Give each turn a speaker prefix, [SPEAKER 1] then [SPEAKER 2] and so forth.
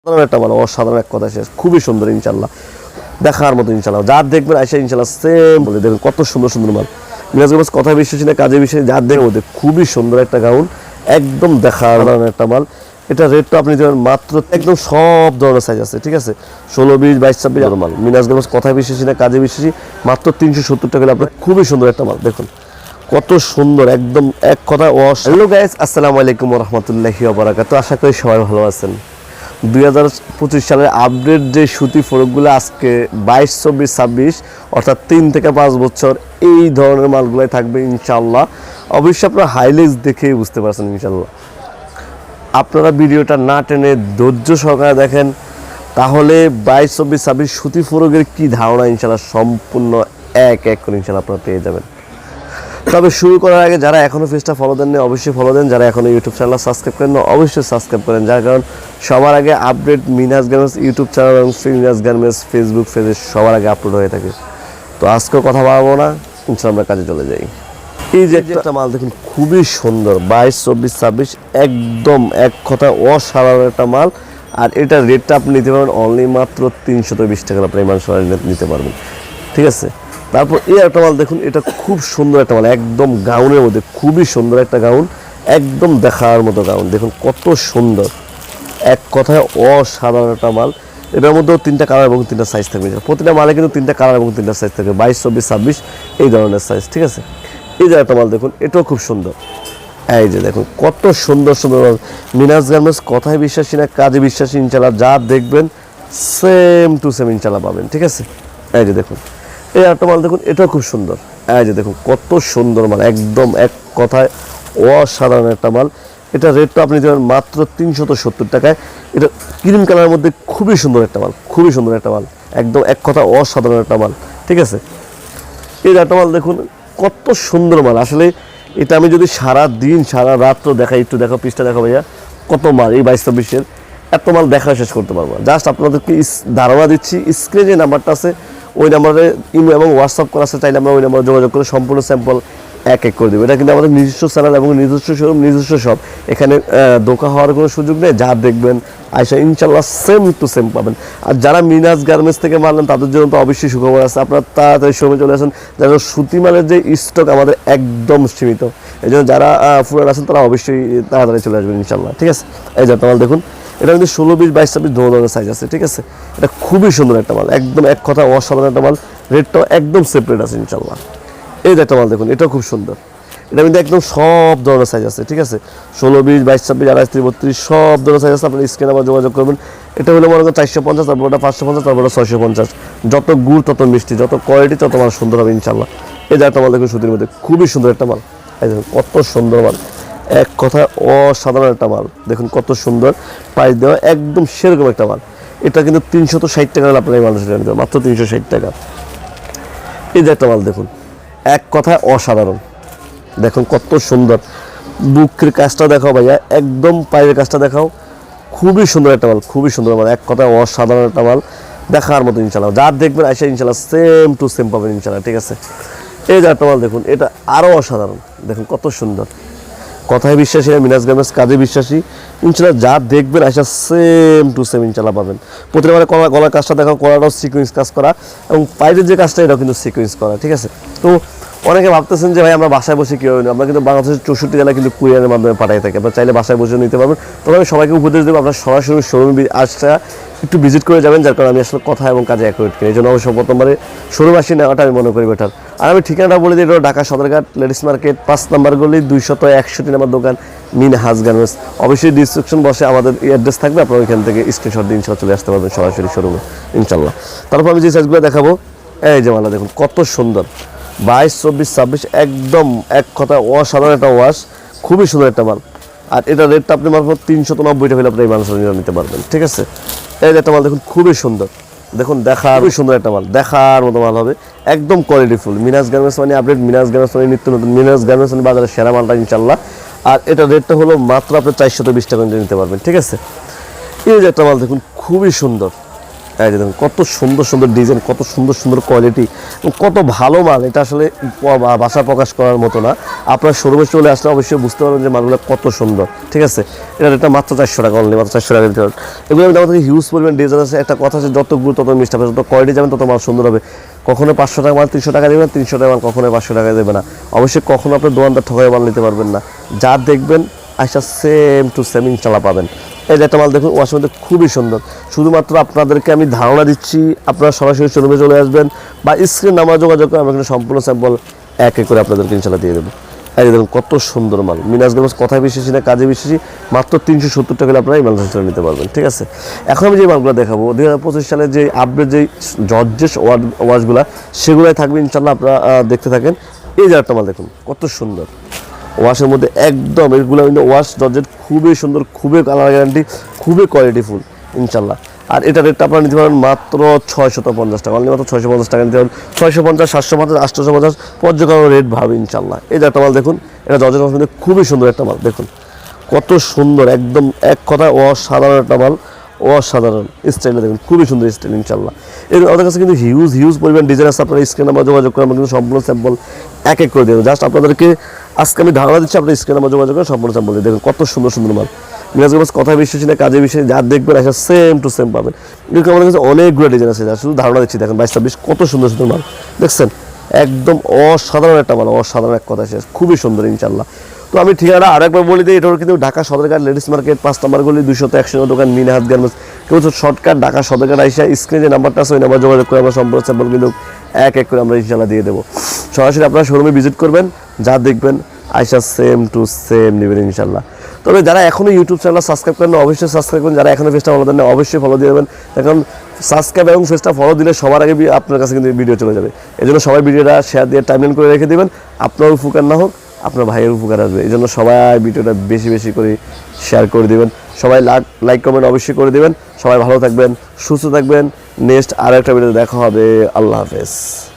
[SPEAKER 1] অসাধারণ একটা মাল অসাধারণ এক কথা শেষ। খুবই সুন্দর ইনশাল্লাহ দেখার মতো ইনশাল্লাহ যার দেখবেন আইসা ইনশাল্লাহ সেম বলে। দেখবেন কত সুন্দর সুন্দর মাল। মিরাজ গাছ কথা বিশ্বাসী না, কাজে বিশ্বাসী যার দেখবেন মধ্যে খুবই সুন্দর একটা গাউন একদম দেখার একটা মাল। এটা রেটটা আপনি দেবেন মাত্র একদম সব ধরনের সাইজ আছে, ঠিক আছে? ষোলো বিশ, বাইশ, ছাব্বিশ আরও মাল। মিনাজ গাছ কথা বিশ্বাসী না, কাজে বিশ্বাসী মাত্র তিনশো সত্তর টাকা হলে আপনার খুবই সুন্দর একটা মাল। দেখুন, কত সুন্দর, একদম এক কথা ওয়াশ হ্যালো গাইস আসসালামু আলাইকুম রহমতুল্লাহি ওবরাকাত আশা করি সবাই ভালো আছেন। দুই হাজার পঁচিশ সালের আপডেট যে সুতি ফরকগুলো আজকে বাইশ, চব্বিশ, ছাব্বিশ, অর্থাৎ তিন থেকে পাঁচ বছর এই ধরনের মালগুলাই থাকবে ইনশাল্লাহ অবশ্যই আপনারা হাইলাইটস দেখেই বুঝতে পারছেন ইনশাল্লাহ আপনারা ভিডিওটা না টেনে ধৈর্য সহকারে দেখেন, তাহলে বাইশ, চব্বিশ, ছাব্বিশ সুতি ফরকের কী ধারণা ইনশাল্লাহ সম্পূর্ণ এক এক করে ইনশাল্লাহ আপনারা পেয়ে যাবেন। তবে শুরু করার আগে যারা এখনও পেজটা ফলো দেননি, অবশ্যই ফলো দেন। যারা এখনও ইউটিউব চ্যানেল সাবস্ক্রাইব করেন অবশ্যই সাবস্ক্রাইব করেন। যার কারণ সবার আগে আপডেট মিনাজ গার্মেন্টস ইউটিউব চ্যানেল এবং মিনাজ গার্মেন্টস ফেসবুক পেজে সবার আগে আপলোড হয়ে থাকে। তো আজকেও কথা বাড়াবো না ইনশাল্লাহ আমরা কাজে চলে যাই। এই যে একটা মাল দেখুন খুবই সুন্দর বাইশ চব্বিশ ছাব্বিশ একদম এক কথা অসাধারণ একটা মাল। আর এটার রেটটা আপনি নিতে পারবেন অনলি মাত্র তিনশত বিশ টাকার আপনি মাল সবাই নিতে পারবেন। ঠিক আছে? তারপর এই একটা মাল দেখুন এটা খুব সুন্দর একটা মাল একদম গাউনের মধ্যে খুবই সুন্দর একটা গাউন একদম দেখার মতো গাউন দেখুন কত সুন্দর। এক কথায় অসাধারণ একটা মাল। এটার মধ্যেও তিনটা কালার এবং তিনটা সাইজ থাকবে। প্রতিটা মালে কিন্তু তিনটা কালার এবং তিনটা সাইজ থাকবে। বাইশ, চব্বিশ, ছাব্বিশ, এই ধরনের সাইজ ঠিক আছে? এই যে একটা মাল দেখুন, এটাও খুব সুন্দর। এই যে দেখুন, কত সুন্দর সুন্দর মিনাজ গার্মেন্টস, কথায় বিশ্বাসী না, কাজে বিশ্বাসী ইনশাল্লাহ যা দেখবেন সেম টু সেম ইনশাল্লাহ পাবেন, ঠিক আছে? এই যে দেখুন, এই একটা মাল দেখুন, এটাও খুব সুন্দর। এই যে দেখুন, কত সুন্দর মাল, একদম এক কথায় অসাধারণ একটা মাল। এটা রেটটা আপনি দেবেন মাত্র তিনশত সত্তর টাকায়। এটা ক্রিম কালারের মধ্যে খুবই সুন্দর একটা মাল, খুবই সুন্দর একটা মাল। একদম এক কথা অসাধারণ একটা মাল, ঠিক আছে? এই একটা মাল দেখুন, কত সুন্দর মাল। আসলে এটা আমি যদি সারা দিন, সারা রাত্র দেখাই, একটু দেখো পিসটা দেখো ভাইয়া, কত মাল এই বাইশ চব্বিশের এত মাল দেখা শেষ করতে পারব জাস্ট আপনাদেরকে ধারণা দিচ্ছি স্ক্রিনে যে নাম্বারটা আছে, ওই নাম্বারে ইমো এবং হোয়াটসঅ্যাপ করা আছে, চাইলে আমরা ওই নাম্বারে যোগাযোগ করে সম্পূর্ণ স্যাম্পল এক এক করে দেবো। এটা কিন্তু আমাদের নিজস্ব চ্যানেল এবং নিজস্ব শোরুম নিজস্ব সব এখানে ধোকা হওয়ার কোনো সুযোগ নেই, যা দেখবেন আয়সা ইনশাল্লাহ সেম টু সেম পাবেন। আর যারা মিনাজ গার্মেন্টস থেকে মারলেন তাদের জন্য তো অবশ্যই সুখবর আছে। আপনারা তাড়াতাড়ি সময় চলে আসেন। যারা সুতি মালের যে স্টক আমাদের একদম সীমিত। এই জন্য যারা ফুরার আছেন, তারা অবশ্যই তাড়াতাড়ি চলে আসবেন ইনশাল্লাহ ঠিক আছে? এই যে মাল দেখুন। এটা কিন্তু ষোলো বিশ বাইশ ছাব্বিশ দু ধরনের সাইজ আছে, ঠিক আছে? এটা খুবই সুন্দর একটা মাল। একদম এক কথা অসাধারণ একটা মাল। রেটটাও একদম সেপারেট আছে ইনশাল্লাহ এই যে একটা মাল দেখুন এটাও খুব সুন্দর। এটা কিন্তু একদম সব ধরনের সাইজ আছে ঠিক আছে? ষোলো বিশ বাইশ ছাব্বিশ আড়াইশ তিরিশ বত্রিশ সব ধরনের সাইজ আছে আপনার স্ক্রিনে আবার যোগাযোগ করবেন। এটা হলো মনে করেন চারশো পঞ্চাশ তারপর ওটা পাঁচশো পঞ্চাশ তারপর ওটা ছয়শো পঞ্চাশ। যত গুড় তত মিষ্টি যত কোয়ালিটি তত মাল সুন্দর হবে ইনশাল্লাহ এই যে একটা মাল দেখুন সুতির মধ্যে খুবই সুন্দর একটা মাল। এই দেখুন কত সুন্দর মাল। এক কথা অসাধারণ একটা মাল। দেখুন কত সুন্দর। প্রাইস দেওয়া একদম সেরকম একটা মাল। এটা কিন্তু তিনশো তো ষাট টাকা আপনার এই হবে, মাত্র তিনশো ষাট টাকা। এই যে একটা মাল দেখুন। এক কথায় অসাধারণ। দেখুন কত সুন্দর। বুকের কাজটা দেখাও ভাইয়া, একদম পায়ের কাজটা দেখাও। খুবই সুন্দর একটা মাল, খুবই সুন্দর মাল, এক কথায় অসাধারণ একটা মাল। দেখার মতো ইনশাল্লাহ যা দেখবেন আইসা ইনশাল্লাহ সেম টু সেম পাবেন ইনশাল্লাহ ঠিক আছে? এই যে একটা মাল দেখুন, এটা আরও অসাধারণ। দেখুন কত সুন্দর। কথায় বিশ্বাসী মিনাজ গার্মেন্টস কাজে বিশ্বাসী। ইনশাল্লাহ যা দেখবেন আসা সেম টু সেম ইনশাল্লাহ পাবেন। প্রতিটা মানে কলার গলার কাজটা দেখো কলাটাও সিকুয়েন্স কাজ করা এবং পায়ের যে কাজটা, এটাও কিন্তু সিকুয়েন্স করা, ঠিক আছে? তো অনেকে ভাবতেছেন যে ভাই, আমরা বাসায় বসে কী হবে? আমরা কিন্তু বাংলাদেশের চৌষট্টি জেলায় কিন্তু কুরিয়ারের মাধ্যমে পাঠাই থাকি। আপনার চাইলে বাসায় বসে নিতে পারবেন। তবে আমি সবাইকে উপদেশ দেবো, আপনার সরাসরি শোরুম আসটা একটু ভিজিট করে যাবেন, যার কারণে আমি আসলে কথা এবং কাজে অ্যাকুরেট করি এই জন্য অবশ্য প্রথমবারে শোরুম আসি নেওয়াটা আমি মনে করি বেটার আর আমি ঠিকানাটা বলে দিই, এটা ঢাকা সদরঘাট, লেডিস মার্কেট, পাঁচ নাম্বার গলি, দুইশত একষট্টি নাম্বার দোকান মিন হাজ গার্মেন্টস। অবশ্যই ডিসক্রিপশন বসে আমাদের অ্যাড্রেস থাকবে, আপনারা ওইখান থেকে স্ক্রিনশট ইনশাল্লাহ চলে আসতে পারবেন সরাসরি শোরুমে ইনশাল্লাহ তারপর আমি যে সাইজগুলো দেখাবো, এই যে মালা দেখুন, কত সুন্দর। বাইশ, চব্বিশ, ছাব্বিশ, একদম এক কথা অসাধারণ একটা ওয়াশ খুবই সুন্দর একটা মাল। আর এটা রেটটা আপনি মারফত তিনশো নব্বইটা ফেলে আপনি এই মালটা নিতে পারবেন, ঠিক আছে? এই একটা মাল দেখুন, খুবই সুন্দর। দেখুন, দেখার সুন্দর একটা মাল, দেখার মতো মাল হবে। একদম কোয়ালিটিফুল মিনাস গার্মেন্টস মানে আপডেট মিনাস গার্মেন্টস মানে নিত্য নতুন। মিনাস গার্মেন্টস মানে বাজারে সেরা মালটা ইনশাল্লাহ আর এটা রেটটা হলো মাত্র আপনি চারশো বিশ টাকা নিতে পারবেন, ঠিক আছে? এই যে একটা মাল দেখুন, খুবই সুন্দর। দেখুন, কত সুন্দর সুন্দর ডিজাইন, কত সুন্দর সুন্দর কোয়ালিটি কত ভালো মাল। এটা আসলে ভাষা প্রকাশ করার মতো না। আপনার শোরুমে চলে আসলে অবশ্যই বুঝতে পারবেন যে মালগুলো কত সুন্দর, ঠিক আছে? এটা এটা মাত্র চারশো টাকা অনলি মাত্র চারশো টাকা দিতে এগুলো আমাদের থেকে হিউজ পরিমাণ ডিজাইন আছে। একটা কথা আছে, যত গুড় তত মিষ্টি হবে, যত কোয়ালিটি যাবেন তত মাল সুন্দর হবে। কখনো পাঁচশো টাকা মাল, তিনশো টাকা দেবেন তিনশো টাকা মাল কখনো পাঁচশো টাকা দেবে না। অবশ্যই কখনো আপনি দোকানদার ঠকাই মাল নিতে পারবেন না। যা দেখবেন আচ্ছা সেম টু সেম ইনশাল্লাহ পাবেন। এই একটা মাল দেখুন ওয়াশের মধ্যে খুবই সুন্দর। শুধুমাত্র আপনাদেরকে আমি ধারণা দিচ্ছি, আপনারা সরাসরি শোরুমে চলে আসবেন বা স্ক্রিন নাম্বার যোগাযোগ করে আমরা কিন্তু সম্পূর্ণ স্যাম্পল এক এক করে আপনাদেরকে ইনশাল্লাহ দিয়ে দেবো। এই দেখুন, কত সুন্দর মাল। মিনাজ গ্লাস কথায় বিশ্বাসী না কাজে বিশ্বাসী, মাত্র তিনশো সত্তর টাকা আপনারা এই মালটা চলে নিতে পারবেন, ঠিক আছে? এখন আমি যে মালগুলো দেখাবো, দুই হাজার পঁচিশ সালে যে আপডেট যে জর্জেস ওয়ার্ড ওয়াশগুলো সেগুলোই থাকবে ইনশাল্লাহ আপনারা দেখতে থাকেন। এই যে একটা মাল দেখুন, কত সুন্দর। ওয়াশের মধ্যে একদম এগুলো কিন্তু ওয়াশ জর্জেট খুবই সুন্দর, খুবই কালার গ্যারান্টি খুবই কোয়ালিটিফুল ইনশাল্লাহ। আর এটা রেটটা আপনারা নিতে পারেন মাত্র ছয়শত পঞ্চাশ টাকা। অনলি মাত্র ছয়শো পঞ্চাশ টাকা নিতে পারেন। ছয়শো পঞ্চাশ সাতশো পঞ্চাশ আটশোশো পঞ্চাশ পর্যটন রেট ভাবে, ইনশাল্লাহ। এই যে একটা মাল দেখুন, এটা জর্জেট মধ্যে খুবই সুন্দর একটা মাল, দেখুন। কত সুন্দর, একদম এক কথায় অসাধারণ একটা মাল, অসাধারণ স্টাইলে দেখুন, খুবই সুন্দর স্টাইল ইনশাল্লাহ। এর আমাদের কাছে কিন্তু হিউজ হিউজ পরিমাণ ডিজাইন আছে। আপনারা স্ক্রিন নাম্বার যোগাযোগ করে আমরা কিন্তু সম্পূর্ণ স্যাম্পল এক এক করে দেবো। জাস্ট আপনাদেরকে আজকে আমি ধারণা দিচ্ছি, আপনার স্ক্রিন নাম্বার যোগাযোগ করে সম্পূর্ণ স্যাম্পল দিয়ে দেখুন। কত সুন্দর সুন্দর মাল। মিরাজ গাছ কথা বিশ্বাসী না কাজে বিষয়ে যা দেখবেন একটা সেম টু সেম পাবেন। কিন্তু আমাদের কাছে অনেকগুলো ডিজাইন আছে, যা শুধু ধারণা দিচ্ছি। দেখেন বাইশ, ছাব্বিশ, কত সুন্দর সুন্দর মাল। দেখছেন? একদম অসাধারণ একটা মাল, অসাধারণ এক কথা শেষ। খুবই সুন্দর ইনশাল্লাহ তো আমি ঠিকানা আরেকবার বলে দিই, এটা কিন্তু ঢাকা সদরঘাট লেডিস মার্কেট, পাঁচ নম্বর গলি দুশো একশো দোকান, মিনাহাত গার্মেন্টস। কেউ শর্টকাট ঢাকা সদরঘাট আইসা স্ক্রিনে যে নাম্বারটা আছে, ওই নাম্বার যোগাযোগ করে আমরা সম্পূর্ণ কিন্তু এক এক করে আমরা ইনশাল্লাহ দিয়ে দেবো। সরাসরি আপনারা শোরুমে ভিজিট করবেন, যা দেখবেন, আইসা সেম টু সেম নেবেন ইনশাল্লাহ তবে যারা এখনও ইউটিউব চ্যানেল সাবস্ক্রাইব করেন অবশ্যই সাবস্ক্রাইব করুন। যারা এখনও ফেসটা ফলো দেন অবশ্যই ফলো দিয়ে দেবেন। কারণ সাবস্ক্রাইব এবং ফেসটা ফলো দিলে সবার আগে আপনার কাছে কিন্তু ভিডিও চলে যাবে। এজন্য সবাই ভিডিওটা শেয়ার দিয়ে টাইমলাইন করে রেখে দেবেন। আপনারও উপকার না হোক আপনার ভাইয়ের উপকার আসবে। এই জন্য সবাই ভিডিওটা বেশি বেশি করে শেয়ার করে দেবেন। সবাই লাইক কমেন্ট অবশ্যই করে দেবেন। সবাই ভালো থাকবেন, সুস্থ থাকবেন। নেক্সট আর একটা ভিডিও দেখা হবে। আল্লাহ হাফেজ।